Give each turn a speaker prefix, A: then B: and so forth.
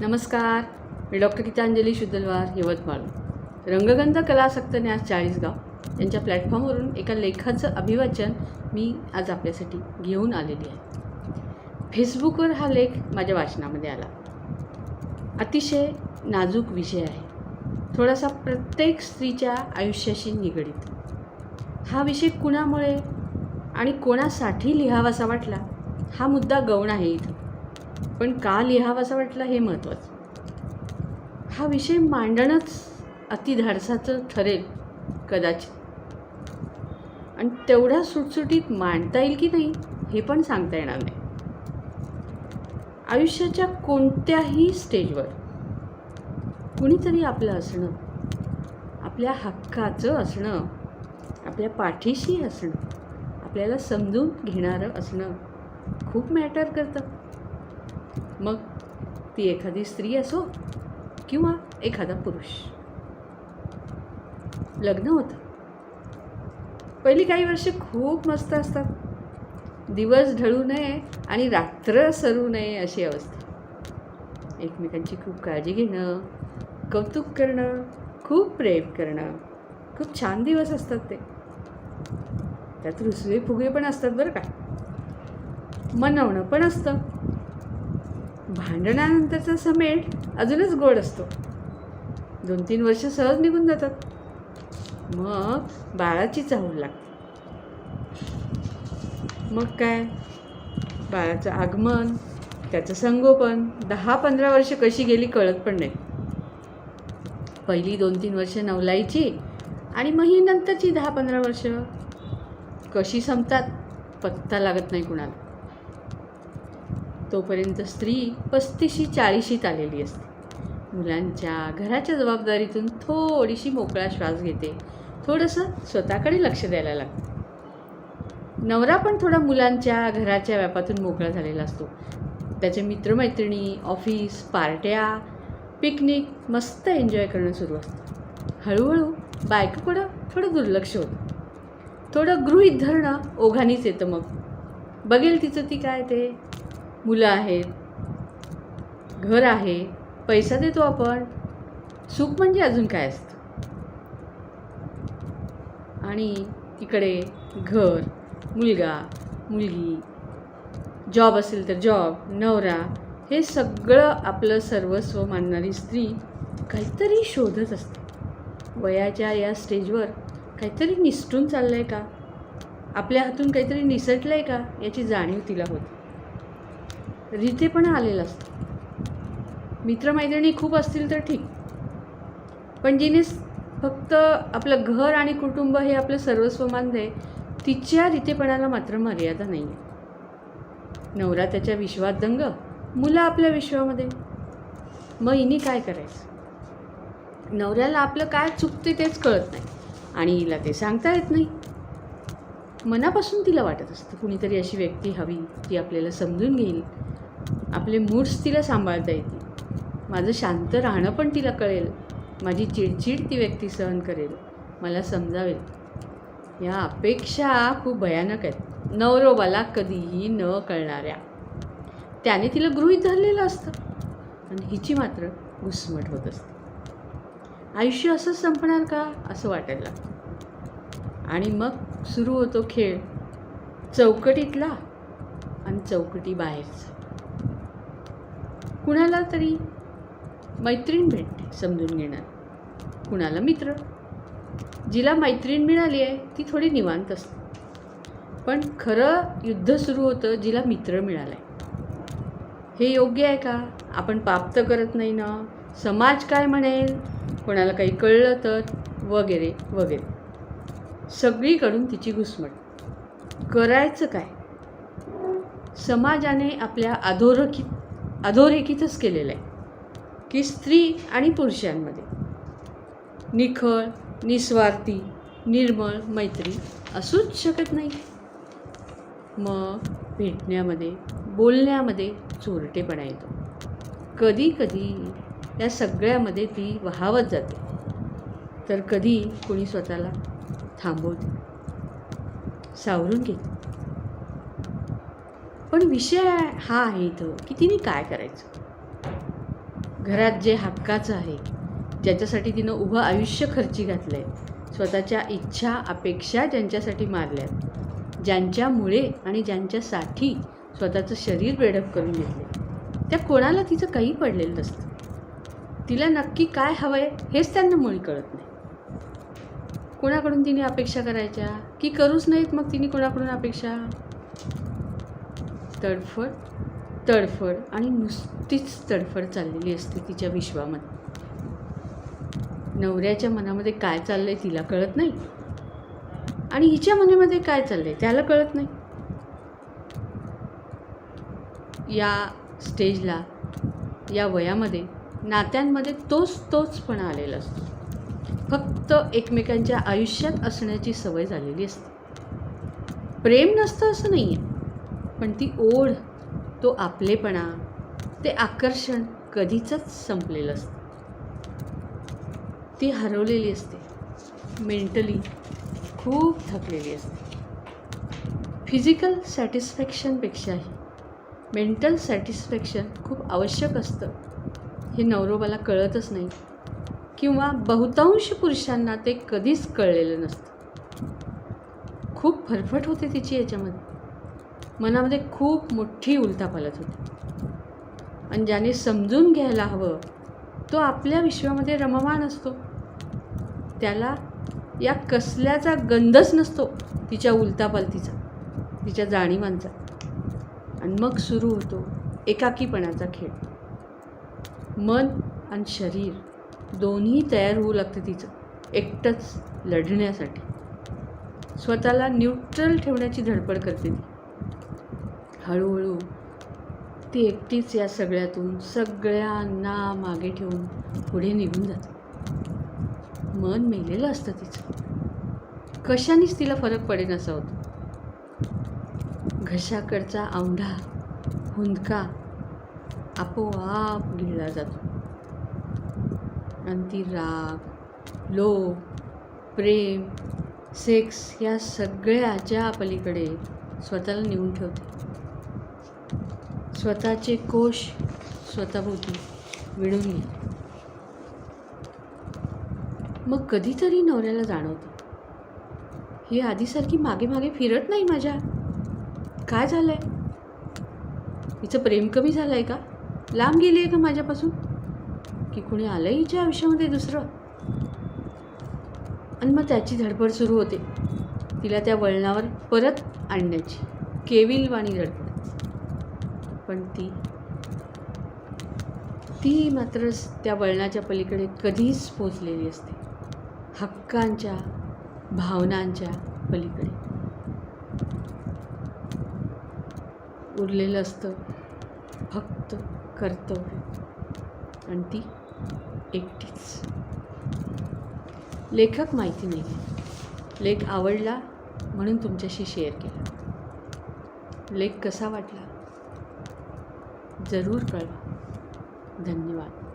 A: नमस्कार. मी डॉक्टर गीतांजली शुद्धलवार यवतमाळ. रंगगंध कलासक्त न्यास चाळीसगाव यांच्या प्लॅटफॉर्मवरून एका लेखाचं अभिवाचन मी आज आपल्यासाठी घेऊन आलेली आहे. फेसबुकवर हा लेख माझ्या वाचनामध्ये आला. अतिशय नाजूक विषय आहे. थोडासा प्रत्येक स्त्रीच्या आयुष्याशी निगडीत. हा विषय कुणामुळे आणि कोणासाठी लिहावासा वाटला हा मुद्दा गौण आहे इथं. पण का लिहावासा वाटला हे महत्त्वाचं हा विषय मांडणंच अतिधाडसाचं ठरेल कदाचित. आणि तेवढ्या सुटसुटीत मांडता येईल की नाही हे पण सांगता येणार नाही. आयुष्याच्या कोणत्याही स्टेजवर कुणीतरी आपलं असणं आपल्या हक्काचं असणं आपल्या पाठीशी असणं आपल्याला समजून घेणारं असणं खूप मॅटर करतं. मग ती एखादी स्त्री असो किंवा एखादा पुरुष. लग्न होतं. पहिली काही वर्ष खूप मस्त असतात. दिवस ढळू नये आणि रात्र सरू नये अशी अवस्था. एकमेकांची खूप काळजी घेणं कौतुक करणं खूप प्रेम करणं खूप छान दिवस असतात ते. त्यात रुसवे फुगे पण असतात बरं का. मनवणं पण असतं. भांडणानंतरचा समेट अजूनच गोड असतो. दोन तीन वर्ष सहज निघून जातात. मग बाळाची चाहूल लागते. मग काय? बाळाचं आगमन त्याचं संगोपन दहा पंधरा वर्ष कशी गेली कळत पण नाही. पहिली दोन तीन वर्ष नवलाईची आणि मग ही नंतरची दहा पंधरा वर्ष कशी संपतात पत्ता लागत नाही कुणाला. तोपर्यंत स्त्री पस्तीशी चाळीशीत आलेली असते. मुलांच्या घराच्या जबाबदारीतून थोडीशी मोकळा श्वास घेते. थोडंसं स्वतःकडे लक्ष द्यायला लागतं. नवरा पण थोडा मुलांच्या घराच्या व्यापातून मोकळा झालेला असतो. त्याचे मित्रमैत्रिणी ऑफिस पार्ट्या पिकनिक मस्त एन्जॉय करणं सुरू असतं. हळूहळू बायकोकडं थोडं दुर्लक्ष होतं. थोडं गृहीत धरणं ओघानीच येतं मग. बघेल तिचं ती काय ते. मुलं आहेत घर आहे पैसा देतो आपण. सुख म्हणजे अजून काय असतं? आणि तिकडे घर मुलगा मुलगी जॉब असेल तर जॉब नवरा हे सगळं आपलं सर्वस्व मानणारी स्त्री काहीतरी शोधत असते. वयाच्या या स्टेजवर काहीतरी निसटून चाललं आहे का? आपल्या हातून काहीतरी निसटलं आहे का? याची जाणीव तिला होती. रितेपणा आलेला असतो. मित्रमैत्रिणी खूप असतील तर ठीक. पण जिने फक्त आपलं घर आणि कुटुंब हे आपलं सर्वस्व मानले तिच्या रितेपणाला मात्र मर्यादा नाही आहे नवरा त्याच्या विश्वात दंग मुलं आपल्या विश्वामध्ये. मग हिने काय करायचं? नवऱ्याला आपलं काय चुकते तेच कळत नाही आणि हिला ते सांगता येत नाही. मनापासून तिला वाटत असतं कुणीतरी अशी व्यक्ती हवी ती आपल्याला समजून घेईल. आपले मूड्स तिला सांभाळता येतील. माझं शांत राहणं पण तिला कळेल. माझी चिडचिड ती व्यक्ती सहन करेल. मला समजावेल. या अपेक्षा खूप भयानक आहेत. नवरोबाला कधीही न कळणाऱ्या. त्याने तिला गृहीत धरलेलं असतं. आणि हिची मात्र घुसमट होत असते. आयुष्य असंच संपणार का? असं वाटायला लागतं. आणि मग सुरू होतो खेळ. चौकटीतला आणि चौकटी बाहेरचा. कुणाला तरी मैत्रीण भेटते समजून घेणार. कुणाला मित्र. जिला मैत्रीण मिळाली आहे ती थोडी निवांत असते. पण खरं युद्ध सुरू होतं जिला मित्र मिळाला आहे हे योग्य आहे का? आपण पाप तर करत नाही ना? समाज काय म्हणेल? कोणाला काही कळलं तर? वगैरे वगैरे. सगळीकडून तिची घुसमट. करायचं काय? समाजाने आपल्या अधोरेखित अधोरेखितच केलेलं आहे की स्त्री आणि पुरुषांमध्ये निखळ निस्वार्थी निर्मळ मैत्री असूच शकत नाही. मग भेटण्यामध्ये बोलण्यामध्ये चोरटेपणा येतो. कधी कधी या सगळ्यामध्ये ती वाहावत जाते. तर कधी कोणी स्वतःला थांबवते. सावरून घेते. पण विषय हा आहे इथं की तिने काय करायचं? घरात जे हक्काचं आहे ज्याच्यासाठी तिनं उभं आयुष्य खर्ची घातलं आहे स्वतःच्या इच्छा अपेक्षा ज्यांच्यासाठी मारल्यात ज्यांच्यामुळे आणि ज्यांच्यासाठी स्वतःचं शरीर बेडप करून घेतले त्या कोणाला तिचं काही पडलेलं नसतं. तिला नक्की काय हवं आहे हेच त्यांना मुळी कळत नाही. कोणाकडून तिने अपेक्षा करायच्या? की करूच नाहीत मग तिने कोणाकडून अपेक्षा? तडफड तडफड आणि नुसतीच तडफड चाललेली असते तिच्या विश्वामध्ये. नवऱ्याच्या मनामध्ये काय चाललंय तिला कळत नाही. आणि हिच्या मनामध्ये काय चाललंय त्याला कळत नाही. या स्टेजला या वयामध्ये नात्यांमध्ये तोच तोचपणा आलेला असतो. फक्त एकमेकांच्या आयुष्यात असण्याची सवय झालेली असते. प्रेम नसतं असं नाही आहे पण ती ओढ तो आपलेपणा ते आकर्षण कधीचंच संपलेलं असतं. ती हरवलेली असते. मेंटली खूप थकलेली असते. फिजिकल सॅटिस्फॅक्शनपेक्षाही मेंटल सॅटिस्फॅक्शन खूप आवश्यक असतं. हे नवरोबाला कळतच नाही. किंवा बहुतांश पुरुषांना ते कधीच कळलेलं नसतं. खूप फरफट होते तिची याच्यामध्ये. मनामध्ये खूप मोठी उलथापालत होती. आणि ज्याने समजून घ्यायला हवं तो आपल्या विश्वामध्ये रममान असतो. त्याला या कसल्याचा गंधच नसतो तिच्या उलतापालतीचा तिच्या जाणीवांचा. आणि मग सुरू होतो एकाकीपणाचा खेळ. मन आणि शरीर दोन्ही तयार होऊ लागतं तिचं एकटंच लढण्यासाठी. स्वतःला न्यूट्रल ठेवण्याची धडपड करते ती. हळूहळू ती एकटीच या सगळ्यातून सगळ्यांना मागे ठेवून पुढे निघून जाते. मन मेलेलं असतं तिचं. कशानेच तिला फरक पडेन असा होतो घशाकडचा औंढा हुंदका आपोआप गिळला जातो. आणि ती राग लोभ प्रेम सेक्स या सगळ्याच्या पलीकडे स्वतःला नेऊन ठेवते. स्वतःचे कोश स्वतःभोवती विणून घ्या मग कधीतरी नवऱ्याला जाणवतं. ही आधीसारखी मागे मागे फिरत नाही माझ्या. काय झालं आहे हिचं प्रेम कमी झालं आहे का? लांब गेली आहे का माझ्यापासून? की कुणी आलं हिच्या आयुष्यामध्ये दुसरं? आणि मग त्याची धडपड सुरू होते. तिला त्या वळणावर परत आणण्याची. केविलवाणी धडपड. पण ती. ती मात्र त्या वळणाच्या पलीकडे कधीच पोचलेली असते. हक्कांच्या भावनांच्या पलीकडे. उरलेलं असतं फक्त कर्तव्य. आणि ती एकटीच. लेखक माहिती नाही लेख आवडला म्हणून तुमच्याशी शेअर केला. लेख कसा वाटला? जरूर कळवा. धन्यवाद.